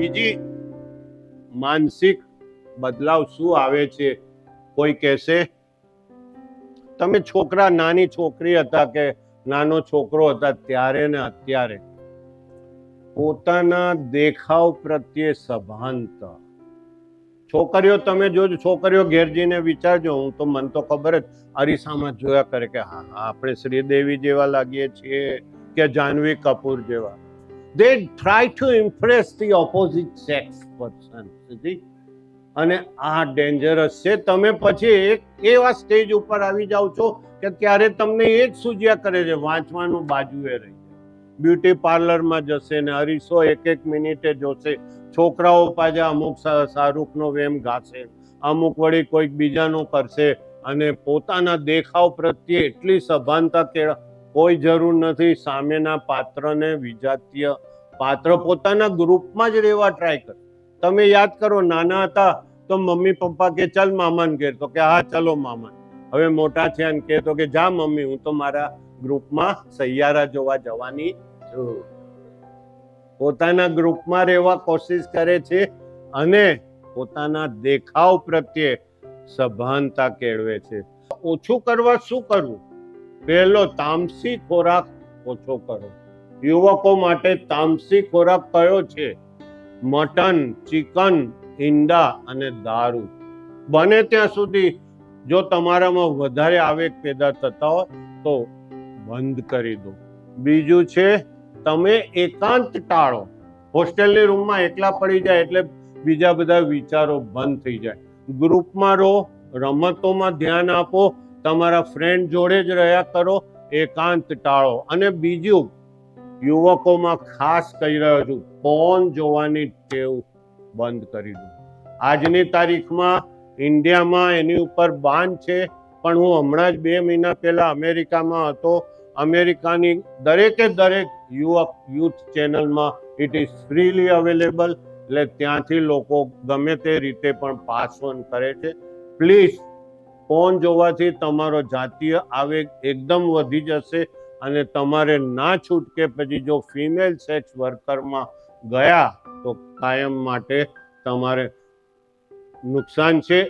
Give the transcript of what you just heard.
હવે બીજી માનસિક બદલાવ શું આવે છે? કોઈ કહેશે? તમે છોકરા, નાની છોકરી હતા કે નાનો છોકરો હતા ત્યારે ને અત્યારે? પોતાના દેખાવ પ્રત્યે સભાનતા. છોકરીઓ, તમે જોજો, છોકરીઓ ઘેર જઈને વિચારજો. હું તો, મને તો ખબર જ, અરીસામાં જોયા કરે કે, હા હા, આપણે શ્રીદેવી જેવા લાગીએ છીએ કે જાહ્નવી કપૂર જેવા. They try to impress the opposite sex person અને આ ડેન્જરસ છે. તમે પછી એક એવા સ્ટેજ ઉપર આવી જાઓ છો કે ત્યારે તમને એ જ સૂજ્યા કરે છે, વાંચવાનું બાજુએ રહી બ્યુટી પાર્લરમાં જશે ને અરીસો એક એક મિનિટે જોશે. છોકરાઓ પાછા અમુક શાહરૂખનો વેમ ગાશે. અમુક વળી કોઈક બીજાનું કરશે. અને પોતાના દેખાવ પ્રત્યે એટલી સભાનતા કે કોઈ જરૂર નથી. સામેના પાત્રને વિજાતીય પાત્ર પોતાના ગ્રુપમાં જ રહેવા ટ્રાય કર. તમે યાદ કરો, નાના હતા તો મમ્મી પપ્પા કે, ચાલ મામાને ઘેર. તો કે, હા, ચલો મામા હવે મોટા થયા ને કે તો કે, જા મમ્મી, હું તો મારા ગ્રુપમાં સૈયારા જોવા જવાની છું. પોતાના ગ્રુપમાં રહેવા કોશિશ કરે છે અને પોતાના દેખાવ પ્રત્યે સભાનતા કેળવે છે. ઓછું કરવા શું કરવું? પહેલો તામસી ખોરાક ઓછો કરો. યુવકો માટે તામસી ખોરાક કયો છે? મટન, ચિકન, ઈંડા અને દારૂ. બને ત્યાં સુધી જો તમારામાં વધારે આવેગ પેદા થતા હોય તો બંધ કરી દો. બીજું છે, તમે એકાંત ટાળો. હોસ્ટેલની રૂમમાં એકલા પડી જાય એટલે બીજા બધા વિચારો બંધ થઈ જાય. ગ્રુપમાં રહો, રમતોમાં ધ્યાન આપો તમારા ફ્રેન્ડ જોડે જ રહ્યા કરો, એકાંત ટાળો. અને બીજું, યુવકોમાં ખાસ કહી રહ્યો છું ફોન જોવાની ટેવ બંધ કરી દો. આજની તારીખમાં ઇન્ડિયામાં એની ઉપર બાન છે, પણ હું હમણાં જ બે મહિના પહેલા અમેરિકામાં હતો. અમેરિકાની દરેકે દરેક યુવક યુથ ચેનલમાં ઇટ ઇઝ ફ્રીલી અવેલેબલ એટલે ત્યાંથી લોકો ગમે તે રીતે પણ પાસ ઓન કરે છે. પ્લીઝ ફોન જોવાથી તમારો જાતીય આવેગ એકદમ વધી જશે અને તમારે ના છૂટકે પછી જો ફિમેલ સેક્સ વર્કરમાં ગયા તો કાયમ માટે તમારે નુકસાન છે.